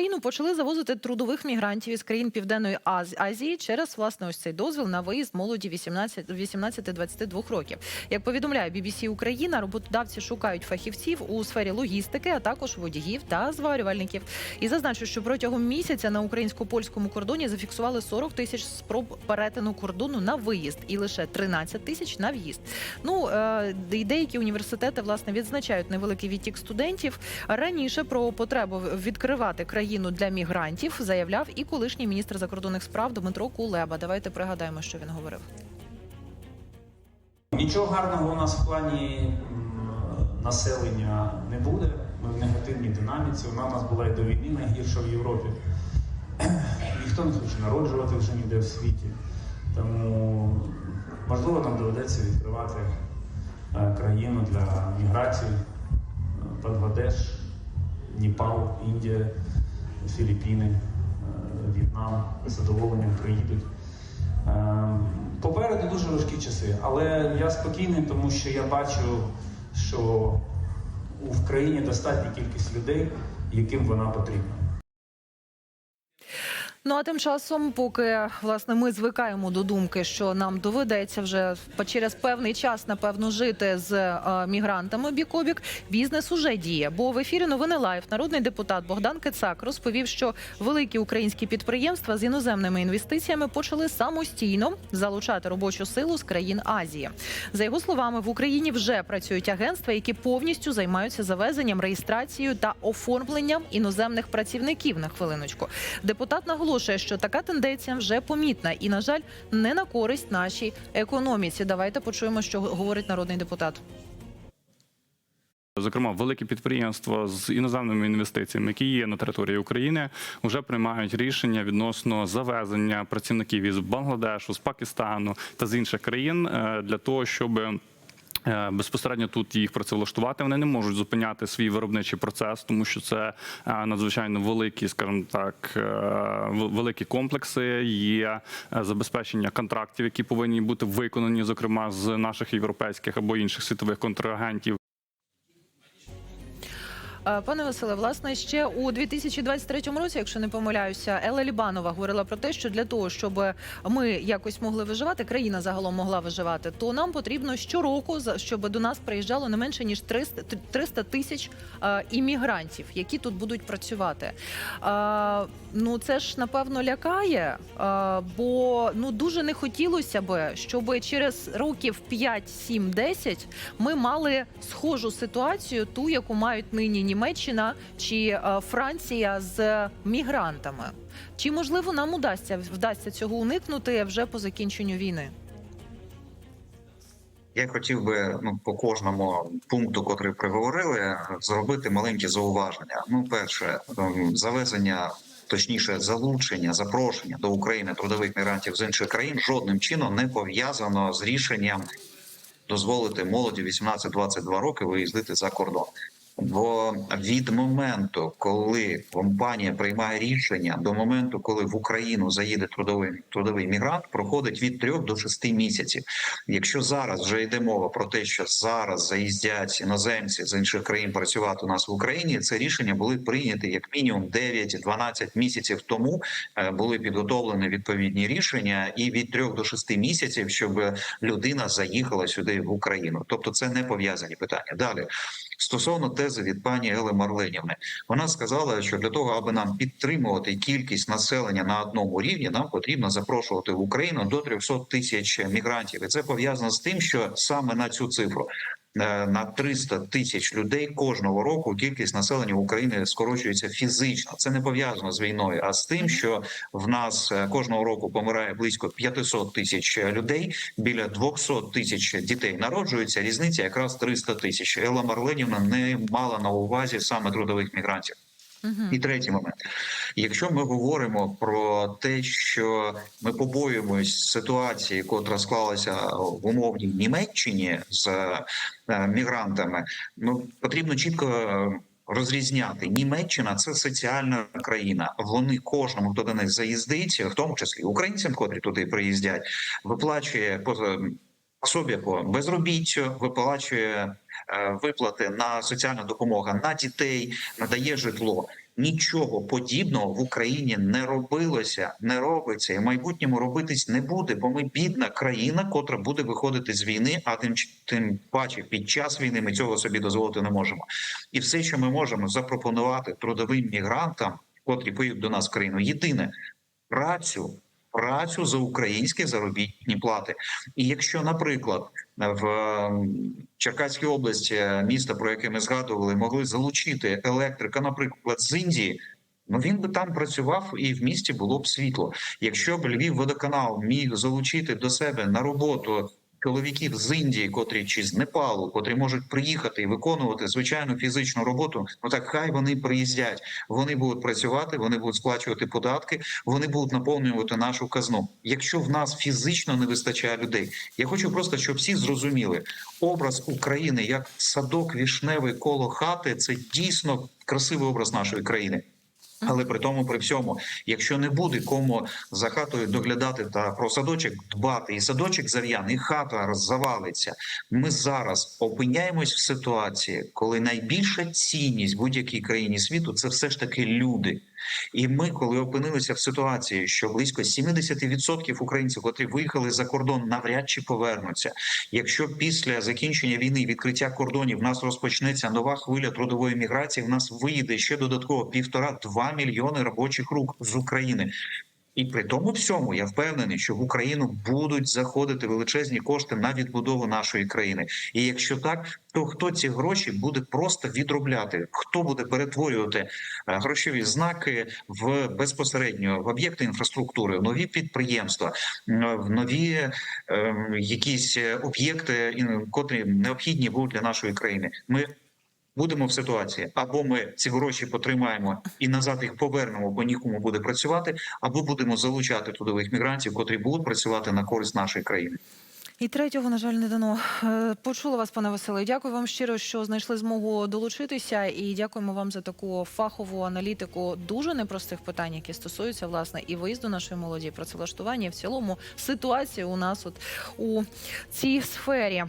Україну почали завозити трудових мігрантів із країн Південної Аз- Азії через власне ось цей дозвіл на виїзд молоді 18 18-22 років. Як повідомляє BBC Україна, роботодавці шукають фахівців у сфері логістики, а також водіїв та зварювальників. І зазначу, що протягом місяця на українсько-польському кордоні зафіксували 40 тисяч спроб перетину кордону на виїзд і лише 13 тисяч на в'їзд. Ну е, і деякі університети власне відзначають невеликий відтік студентів. Раніше про потребу відкривати країну для мігрантів заявляв і колишній міністр закордонних справ Дмитро Кулеба. Давайте пригадаємо, що він говорив. Нічого гарного у нас в плані населення не буде. Ми в негативній динаміці. Вона у нас була і до війни найгірша в Європі. Ніхто не хоче народжувати вже ніде в світі. Тому можливо нам доведеться відкривати е, країну для міграції. Е, Бангладеш, Непал, Індія, Філіппіни, е, В'єтнам з задоволенням приїдуть. Е, Попереду дуже важкі часи, але я спокійний, тому що я бачу, що в країні достатня кількість людей, яким вона потрібна. Ну а тим часом, поки власне ми звикаємо до думки, що нам доведеться вже через певний час, напевно, жити з е, мігрантами бік о бізнес уже діє. Бо в ефірі новини Лайф народний депутат Богдан Кицак розповів, що великі українські підприємства з іноземними інвестиціями почали самостійно залучати робочу силу з країн Азії. За його словами, в Україні вже працюють агентства, які повністю займаються завезенням, реєстрацією та оформленням іноземних працівників. На хвилиночку депутат наголошує, що така тенденція вже помітна і, на жаль, не на користь нашій економіці. Давайте почуємо, що говорить народний депутат. Зокрема, великі підприємства з іноземними інвестиціями, які є на території України, вже приймають рішення відносно завезення працівників із Бангладешу, з Пакистану та з інших країн е, для того, щоб Безпосередньо тут їх працевлаштувати вони не можуть зупиняти свій виробничий процес, тому що це е, надзвичайно великі, скажімо так, е, великі комплекси. Є е, забезпечення контрактів, які повинні бути виконані, зокрема з наших європейських або інших світових контрагентів. Е, Пане Василе, власне, ще у 2023 році, якщо не помиляюся, Елла Лібанова говорила про те, що для того, щоб ми якось могли виживати, країна загалом могла виживати, то нам потрібно щороку, щоб до нас приїжджало не менше ніж 300 300 тисяч е, іммігрантів, які тут будуть працювати. Е, Ну це ж напевно лякає, бо ну дуже не хотілося би, щоб через років 5, 7, 10 ми мали схожу ситуацію, ту, яку мають нині Німеччина чи е, Франція з мігрантами. Чи можливо нам удасться вдасться цього уникнути вже по закінченню війни? Я хотів би ну по кожному пункту, котрий приговорили, зробити маленькі зауваження. Ну, перше, ем, завезення. Точніше, залучення, запрошення до України трудових мігрантів з інших країн жодним чином не пов'язано з рішенням дозволити молоді 18-22 роки виїздити за кордон. Бо від моменту, коли компанія приймає рішення, до моменту, коли в Україну заїде трудовий трудовий мігрант, проходить від 3 до 6 місяців. Якщо зараз вже йде мова про те, що зараз заїздять іноземці з інших країн працювати у нас в Україні, це рішення були прийняті як мінімум 9-12 місяців тому. е, Були підготовлені відповідні рішення, і від 3 до 6 місяців, щоб людина заїхала сюди в Україну. Тобто, це не пов'язані питання. Далі стосовно тези від пані Ели Марленівни, вона сказала, що для того, аби нам підтримувати кількість населення на одному рівні, нам потрібно запрошувати в Україну до 300 тисяч мігрантів, і це пов'язано з тим, що саме на цю цифру. Е, На 300 тисяч людей кожного року кількість населення України скорочується фізично. Це не пов'язано з війною, а з тим, що в нас е, кожного року помирає близько 500 тисяч людей. Біля 200 тисяч дітей народжується. Різниця якраз 300 тисяч. Елла Марленівна не мала на увазі саме трудових мігрантів. І третій момент, якщо ми говоримо про те, що ми побоюємось ситуації, котра склалася в умовній Німеччині з е, мігрантами, ну потрібно чітко. е, Розрізняти Німеччина це соціальна країна. Вони кожному, хто до них заїздить, в тому числі українцям, котрі туди приїздять, виплачує по собі по безробіттю, виплачує е, виплати на соціальну допомогу на дітей, надає житло. Нічого подібного в Україні не робилося, не робиться і в майбутньому робитись не буде, бо ми бідна країна, котра буде виходити з війни, а тим, тим паче під час війни ми цього собі дозволити не можемо. І все, що ми можемо запропонувати трудовим мігрантам, котрі поїдуть до нас в країну, єдине працю. Працю за українські заробітні плати, і якщо, наприклад, в е, Черкаській області, місто, міста, про яке ми згадували, могли залучити електрика, наприклад, з Індії. Ну він би там працював і в місті було б світло. Якщо б Львів водоканал міг залучити до себе на роботу чоловіків з Індії, котрі чи з Непалу, котрі можуть приїхати і виконувати звичайну фізичну роботу, ну так хай вони приїздять. Вони будуть працювати, вони будуть сплачувати податки, вони будуть наповнювати нашу казну. Якщо в нас фізично не вистачає людей, я хочу просто, щоб всі зрозуміли, образ України як садок вішневий коло хати це дійсно красивий образ нашої країни. Але при тому, при всьому, якщо не буде кому за хатою доглядати та про садочок дбати, і садочок зав'яне, і хата завалиться. Ми зараз опиняємось в ситуації, коли найбільша цінність в будь-якій країні світу це все ж таки люди. І ми, коли опинилися в ситуації, що близько 70% українців, котрі виїхали за кордон, навряд чи повернуться. Якщо після закінчення війни відкриття кордонів в нас розпочнеться нова хвиля трудової міграції, в нас виїде ще додатково півтора-два мільйони робочих рук з України. І при тому всьому я впевнений, що в Україну будуть заходити величезні кошти на відбудову нашої країни. І якщо так, то хто ці гроші буде просто відробляти? Хто буде перетворювати е, грошові знаки в безпосередньо в об'єкти інфраструктури, в нові підприємства, в нові е, якісь об'єкти, котрі необхідні будуть для нашої країни? Ми будемо в ситуації, або ми ці гроші потримаємо і назад їх повернемо, бо нікому буде працювати, або будемо залучати трудових мігрантів, котрі будуть працювати на користь нашої країни. І третього, на жаль, не дано. Е, Почула вас, пане Василе. Дякую вам щиро, що знайшли змогу долучитися, і дякуємо вам за таку фахову аналітику дуже непростих питань, які стосуються власне і виїзду нашої молоді, працевлаштування, і в цілому ситуації у нас от у цій сфері.